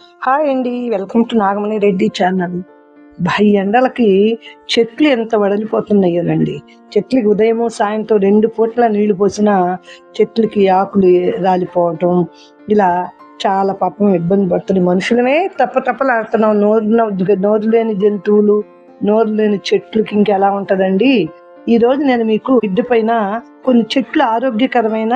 Hi అండి welcome to Nagamani Reddy channel. భై ఎండలకి చెట్లు ఎంత వడలిపోతున్నాయోనండి. చెట్లకి ఉదయం సాయంత్రం రెండు పూట్ల నీళ్ళు పోసినా చెట్లకి ఆకులు రాలిపోవటం. ఇలా చాలా పాపం ఇబ్బంది పడుతుంది మనుషులనే తప్ప తప్పలాడుతున్నాం. నోరు నోరు లేని జంతువులు నోరు లేని చెట్లకి ఇంకెలా ఉంటుందండి? ఈ రోజు నేను మీకు మిద్దె పైన కొన్ని చెట్లు ఆరోగ్యకరమైన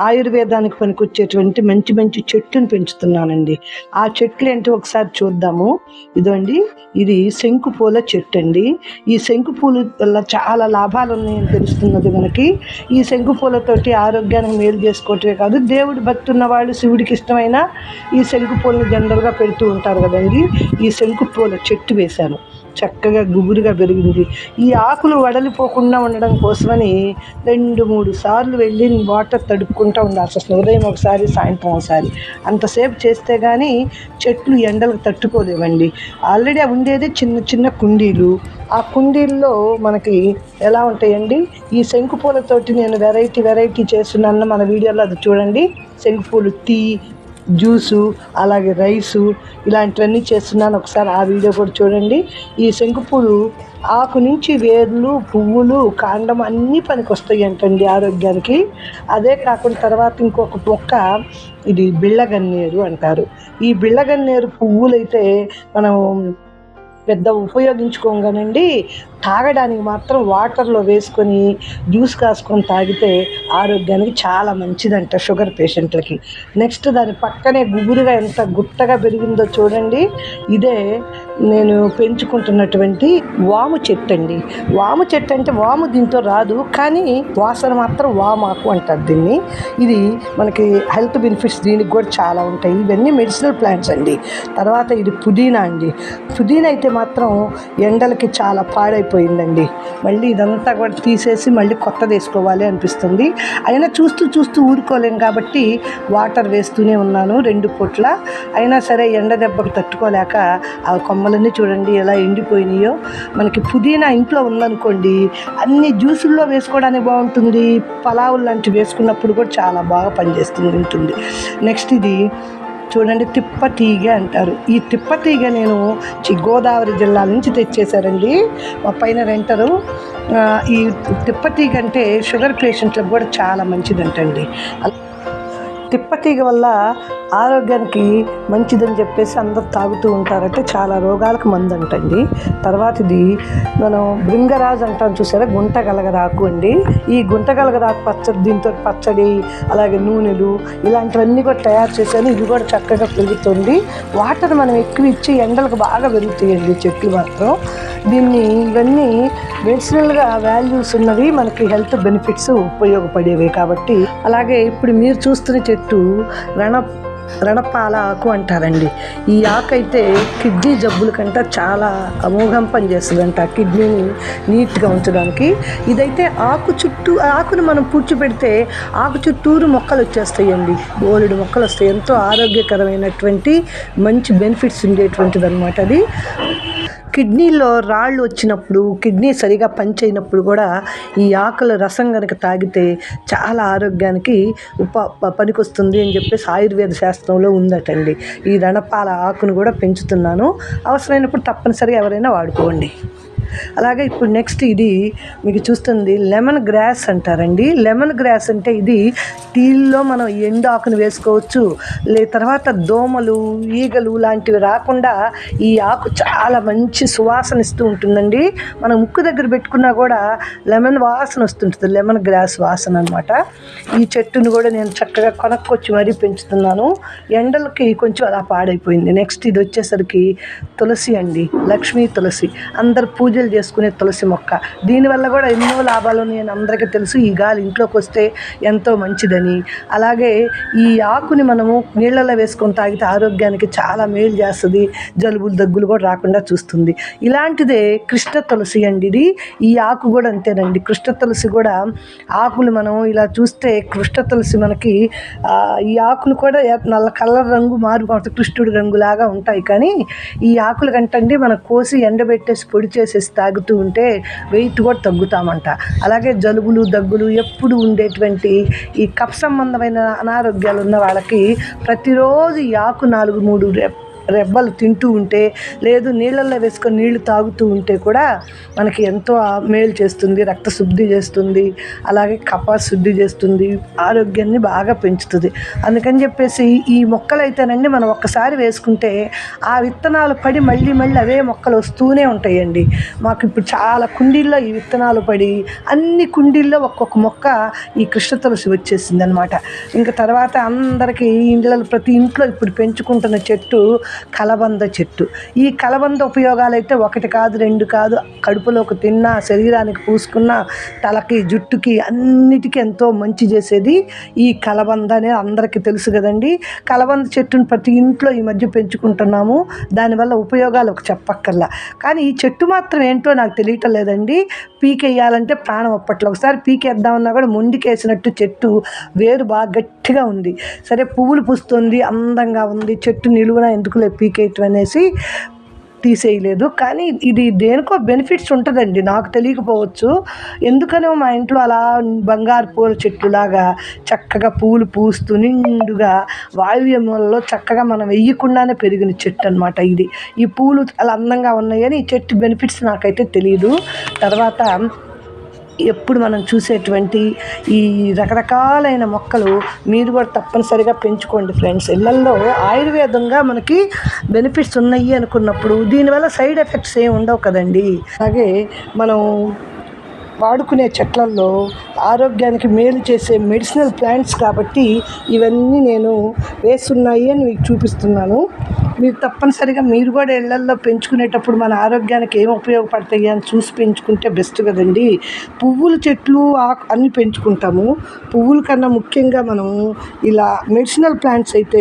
ఆయుర్వేదానికి పనికొచ్చేటువంటి మంచి మంచి చెట్లను పెంచుతున్నానండి. ఆ చెట్లు ఏంటో ఒకసారి చూద్దాము. ఇదండి ఇది శంకు పూల చెట్టు అండి ఈ శంకు పూలు వల్ల చాలా లాభాలు ఉన్నాయని తెలుస్తున్నది మనకి. ఈ శంకు పూలతోటి ఆరోగ్యానికి మేలు చేసుకోవటమే కాదు దేవుడు భక్తి వాళ్ళు శివుడికి ఇష్టమైన ఈ శంకు పూలను జనరల్గా పెడుతూ ఉంటారు కదండి. ఈ శంకు పూల చెట్టు వేశాను. చక్కగా గుబురుగా పెరిగింది. ఈ ఆకులు వడలిపోకుండా ఉండడం కోసమని రెండు మూడు సార్లు వెళ్ళి వాటర్ తడుపుకుంటూ ఉండాల్సి ఉదయం ఒకసారి సాయంత్రం ఒకసారి. అంతసేపు చేస్తే కానీ చెట్లు ఎండలకు తట్టుకోలేవండి. ఆల్రెడీ ఉండేది చిన్న చిన్న కుండీలు. ఆ కుండీల్లో మనకి ఎలా ఉంటాయండి? ఈ శంకు పూలతోటి నేను వెరైటీ వెరైటీ చేస్తున్నాను మన వీడియోలో అది చూడండి. శంకు పూలు టీ జ్యూసు అలాగే రైసు ఇలాంటివన్నీ చేస్తున్నాను. ఒకసారి ఆ వీడియో కూడా చూడండి. ఈ శంకుపూలు ఆకు నుంచి వేర్లు పువ్వులు కాండం అన్నీ పనికి వస్తాయి అంటండి ఆరోగ్యానికి. అదే కాకుండా తర్వాత ఇంకొక మొక్క ఇది బిళ్ళగన్నేరు అంటారు. ఈ బిళ్ళగన్నేరు పువ్వులైతే మనం పెద్ద ఉపయోగించుకోగానండి తాగడానికి మాత్రం వాటర్లో వేసుకొని జ్యూస్ కాసుకొని తాగితే ఆరోగ్యానికి చాలా మంచిదంట షుగర్ పేషెంట్లకి. నెక్స్ట్ దాని పక్కనే గుబురుగా ఎంత గుట్టగా పెరిగిందో చూడండి. ఇదే నేను పెంచుకుంటున్నటువంటి వాము చెట్టు అండి వాము చెట్టు అంటే వాము దీంతో రాదు కానీ వాసన మాత్రం వామాకు అంటారు దీన్ని. ఇది మనకి హెల్త్ బెనిఫిట్స్ దీనికి కూడా చాలా ఉంటాయి. ఇవన్నీ మెడిసినల్ ప్లాంట్స్ అండి. తర్వాత ఇది పుదీనా అండి. పుదీనా అయితే మాత్రం ఎండలకి చాలా అయిపోయిందండి. మళ్ళీ ఇదంతా కూడా తీసేసి మళ్ళీ కొత్తది వేసుకోవాలి అనిపిస్తుంది. అయినా చూస్తూ చూస్తూ ఊరుకోలేం కాబట్టి వాటర్ వేస్తూనే ఉన్నాను రెండు పూట్ల. అయినా సరే ఎండ దెబ్బకు తట్టుకోలేక ఆ కొమ్మలన్నీ చూడండి ఎలా ఎండిపోయినాయో. మనకి పుదీనా ఇంట్లో ఉందనుకోండి అన్ని జ్యూసుల్లో వేసుకోవడానికి బాగుంటుంది. పలావులు లాంటివి వేసుకున్నప్పుడు కూడా చాలా బాగా పనిచేస్తుంది ఉంటుంది. నెక్స్ట్ ఇది చూడండి తిప్ప తీగ అంటారు. ఈ తిప్ప తీగ నేను చి- గోదావరి జిల్లా నుంచి తెచ్చేసారండి మా పైన రెంటరు. ఈ తిప్ప తీగ అంటే షుగర్ పేషెంట్లకు కూడా చాలా మంచిదంటండి. అల- వల్ల ఆరోగ్యానికి మంచిదని చెప్పేసి అందరు తాగుతూ ఉంటారంటే చాలా రోగాలకు మందు అంటండి తర్వాత ఇది మనం బృంగరాజు అంటాం చూసారా? గుంట గలగరాకు అండి. ఈ గుంట గలగరాకు పచ్చడి దీంతో పచ్చడి అలాగే నూనెలు ఇలాంటివన్నీ కూడా తయారు చేశాను. ఇది కూడా చక్కగా పెరుగుతుంది. వాటర్ మనం ఎక్కువ ఇచ్చి ఎండలకు బాగా పెరుగుతాయండి చెట్లు మాత్రం. దీన్ని ఇవన్నీ మెడిసినల్గా వాల్యూస్ ఉన్నవి మనకి హెల్త్ బెనిఫిట్స్ ఉపయోగపడేవి కాబట్టి. అలాగే ఇప్పుడు మీరు చూస్తున్న చెట్టు రణ రణపాల ఆకు అంటారండి. ఈ ఆకు అయితే కిడ్నీ జబ్బుల కంటే చాలా అమోఘం పనిచేస్తుందంట. కిడ్నీని నీట్గా ఉంచడానికి. ఇదైతే ఆకు చుట్టూ ఆకును మనం పూడ్చిపెడితే ఆకు చుట్టూరు మొక్కలు వచ్చేస్తాయండి. బోలెడు మొక్కలు వస్తాయి. ఎంతో ఆరోగ్యకరమైనటువంటి మంచి బెనిఫిట్స్ ఉండేటువంటిది అనమాట అది. కిడ్నీలో రాళ్ళు వచ్చినప్పుడు కిడ్నీ సరిగా పనిచేయనప్పుడు కూడా ఈ ఆకుల రసం కనుక తాగితే చాలా ఆరోగ్యానికి ఉప పనికొస్తుంది అని చెప్పేసి ఆయుర్వేద శాస్త్రంలో ఉందటండి. ఈ రణపాల ఆకును కూడా పెంచుతున్నాను. అవసరమైనప్పుడు తప్పనిసరిగా ఎవరైనా వాడుకోండి. అలాగే ఇప్పుడు నెక్స్ట్ ఇది మీకు చూస్తుంది లెమన్ గ్రాస్ అంటారండి. లెమన్ గ్రాస్ అంటే ఇది టీల్లో మనం ఎండు ఆకును వేసుకోవచ్చు. లే తర్వాత దోమలు ఈగలు లాంటివి రాకుండా ఈ ఆకు చాలా మంచి సువాసన ఇస్తూ ఉంటుందండి. మనం ముక్కు దగ్గర పెట్టుకున్నా కూడా లెమన్ వాసన వస్తుంటుంది. లెమన్ గ్రాస్ వాసన అనమాట ఈ చెట్టును కూడా నేను చక్కగా కొనక్కొచ్చి మరీ పెంచుతున్నాను. ఎండలకి కొంచెం అలా పాడైపోయింది. నెక్స్ట్ ఇది వచ్చేసరికి తులసి అండి. లక్ష్మీ తులసి. అందరు పూజ పూజలు చేసుకునే తులసి మొక్క. దీనివల్ల కూడా ఎన్నో లాభాలు ఉన్నాయని అందరికీ తెలుసు. ఈ గాలి ఇంట్లోకి వస్తే ఎంతో మంచిదని. అలాగే ఈ ఆకుని మనము నీళ్ళలో వేసుకొని తాగితే ఆరోగ్యానికి చాలా మేలు చేస్తుంది. జలుబులు దగ్గులు కూడా రాకుండా చూస్తుంది. ఇలాంటిదే కృష్ణ తులసి అండి ఇది ఈ ఆకు కూడా అంతేనండి. కృష్ణ తులసి కూడా ఆకులు మనం ఇలా చూస్తే కృష్ణ తులసి మనకి ఈ ఆకులు కూడా నల్ల కలర్ రంగు మారు కృష్ణుడి రంగులాగా ఉంటాయి. కానీ ఈ ఆకులు కంటండి మనం కోసి ఎండబెట్టేసి పొడి చేసేసి చేసి తాగుతూ ఉంటే వెయిట్ కూడా తగ్గుతామంట. అలాగే జలుబులు దగ్గులు ఎప్పుడు ఉండేటువంటి ఈ కఫ సంబంధమైన అనారోగ్యాలు ఉన్న వాళ్ళకి ప్రతిరోజు యాకు నాలుగు మూడు రెబ్బలు తింటూ ఉంటే లేదు నీళ్ళల్లో వేసుకొని నీళ్ళు తాగుతూ ఉంటే కూడా మనకి ఎంతో మేలు చేస్తుంది రక్త శుద్ధి చేస్తుంది అలాగే కప శుద్ధి చేస్తుంది ఆరోగ్యాన్ని బాగా పెంచుతుంది. అందుకని చెప్పేసి ఈ మొక్కలు అయితేనండి మనం ఒక్కసారి వేసుకుంటే ఆ విత్తనాలు పడి మళ్ళీ మళ్ళీ అవే మొక్కలు వస్తూనే ఉంటాయండి. మాకు ఇప్పుడు చాలా కుండీల్లో ఈ విత్తనాలు పడి అన్ని కుండీల్లో ఒక్కొక్క మొక్క ఈ కృష్ణ తులసి వచ్చేసింది అనమాట ఇంకా తర్వాత అందరికీ ఇండ్లలో ప్రతి ఇంట్లో ఇప్పుడు పెంచుకుంటున్న చెట్టు కలబంద చెట్టు. ఈ కలబంద ఉపయోగాలు అయితే ఒకటి కాదు రెండు కాదు. కడుపులోకి తిన్నా శరీరానికి పూసుకున్నా తలకి జుట్టుకి అన్నిటికీ ఎంతో మంచి చేసేది ఈ కలబంద అనేది అందరికీ తెలుసు కదండి. కలబంద చెట్టును ప్రతి ఇంట్లో ఈ మధ్య పెంచుకుంటున్నాము. దానివల్ల ఉపయోగాలు ఒక చెప్పక్కర్లా. కానీ ఈ చెట్టు మాత్రం ఏంటో నాకు తెలియటం లేదండి. పీకేయాలంటే ప్రాణం అప్పట్లో. ఒకసారి పీకేద్దామన్నా కూడా ముండికేసినట్టు చెట్టు వేరు బాగా గట్టిగా ఉంది. సరే పువ్వులు పూస్తుంది అందంగా ఉంది. చెట్టు నిలువున ఎందుకు లేదు పీకేయటం అనేసి తీసేయలేదు. కానీ ఇది దేనికో బెనిఫిట్స్ ఉంటుందండి. నాకు తెలియకపోవచ్చు. ఎందుకనో మా ఇంట్లో అలా బంగారు పూల చెట్టులాగా చక్కగా పూలు పూస్తూ నిండుగా వాయువ్యంలో చక్కగా మనం వెయ్యకుండానే పెరిగిన చెట్టు అనమాట ఇది. ఈ పూలు అలా అందంగా ఉన్నాయని ఈ చెట్టు బెనిఫిట్స్ నాకైతే తెలియదు తర్వాత ఎప్పుడు మనం చూసేటువంటి ఈ రకరకాలైన మొక్కలు మీరు కూడా తప్పనిసరిగా పెంచుకోండి ఫ్రెండ్స్. ఇళ్ళల్లో ఆయుర్వేదంగా మనకి బెనిఫిట్స్ ఉన్నాయి అనుకున్నప్పుడు దీనివల్ల సైడ్ ఎఫెక్ట్స్ ఏమి ఉండవు కదండి. అలాగే మనం వాడుకునే చెట్లల్లో ఆరోగ్యానికి మేలు చేసే మెడిసినల్ ప్లాంట్స్ కాబట్టి ఇవన్నీ నేను వేస్తున్నాయి అని మీకు చూపిస్తున్నాను. మీరు తప్పనిసరిగా మీరు కూడా ఇళ్ళల్లో పెంచుకునేటప్పుడు మన ఆరోగ్యానికి ఏం ఉపయోగపడతాయి అని చూసి పెంచుకుంటే బెస్ట్ కదండి. పువ్వుల చెట్లు అన్నీ పెంచుకుంటాము. పువ్వుల కన్నా ముఖ్యంగా మనము ఇలా మెడిసినల్ ప్లాంట్స్ అయితే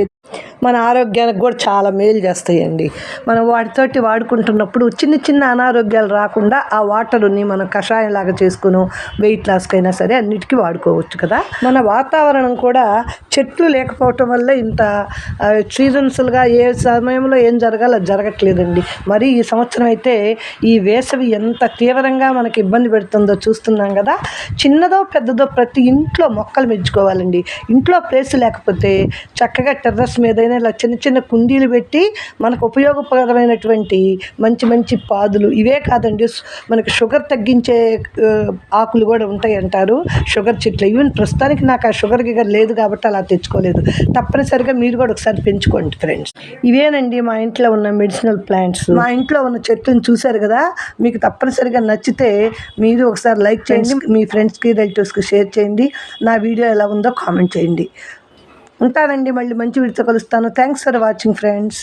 మన ఆరోగ్యానికి కూడా చాలా మేలు చేస్తాయండి. మనం వాటితోటి వాడుకుంటున్నప్పుడు చిన్న చిన్న అనారోగ్యాలు రాకుండా ఆ వాటర్ని మనం కషాయం లాగా చేసుకుని వెయిట్ లాస్కైనా సరే అన్నిటికీ వాడుకోవచ్చు కదా. మన వాతావరణం కూడా చెట్లు లేకపోవటం వల్ల ఇంత సీజన్స్గా ఏ సమయంలో ఏం జరగాలో అది జరగట్లేదండి. మరి ఈ సంవత్సరం అయితే ఈ వేసవి ఎంత తీవ్రంగా మనకి ఇబ్బంది పెడుతుందో చూస్తున్నాం కదా. చిన్నదో పెద్దదో ప్రతి ఇంట్లో మొక్కలు పెంచుకోవాలండి ఇంట్లో ప్లేస్ లేకపోతే చక్కగా టెర్రస్ మీదైనా ఇలా చిన్న చిన్న కుండీలు పెట్టి మనకు ఉపయోగకరమైనటువంటి మంచి మంచి పాదులు. ఇవే కాదండి మనకి షుగర్ తగ్గించే ఆకులు కూడా ఉంటాయి అంటారు. షుగర్ చెట్లు. ఈవెన్ ప్రస్తుతానికి నాకు ఆ షుగర్ గిగర్ లేదు కాబట్టి అలా తెచ్చుకోలేదు. తప్పనిసరిగా మీరు కూడా ఒకసారి పెంచుకోండి ఫ్రెండ్స్. ఇవేనండి మా ఇంట్లో ఉన్న మెడిసినల్ ప్లాంట్స్. మా ఇంట్లో ఉన్న చెట్లను చూశారు కదా? మీకు తప్పనిసరిగా నచ్చితే మీరు ఒకసారి లైక్ చేయండి. మీ ఫ్రెండ్స్కి రిలేటివ్స్కి షేర్ చేయండి. నా వీడియో ఎలా ఉందో కామెంట్ చేయండి. ఉంటానండి మళ్ళీ మంచి వీడితో కలుస్తాను. Thanks for watching friends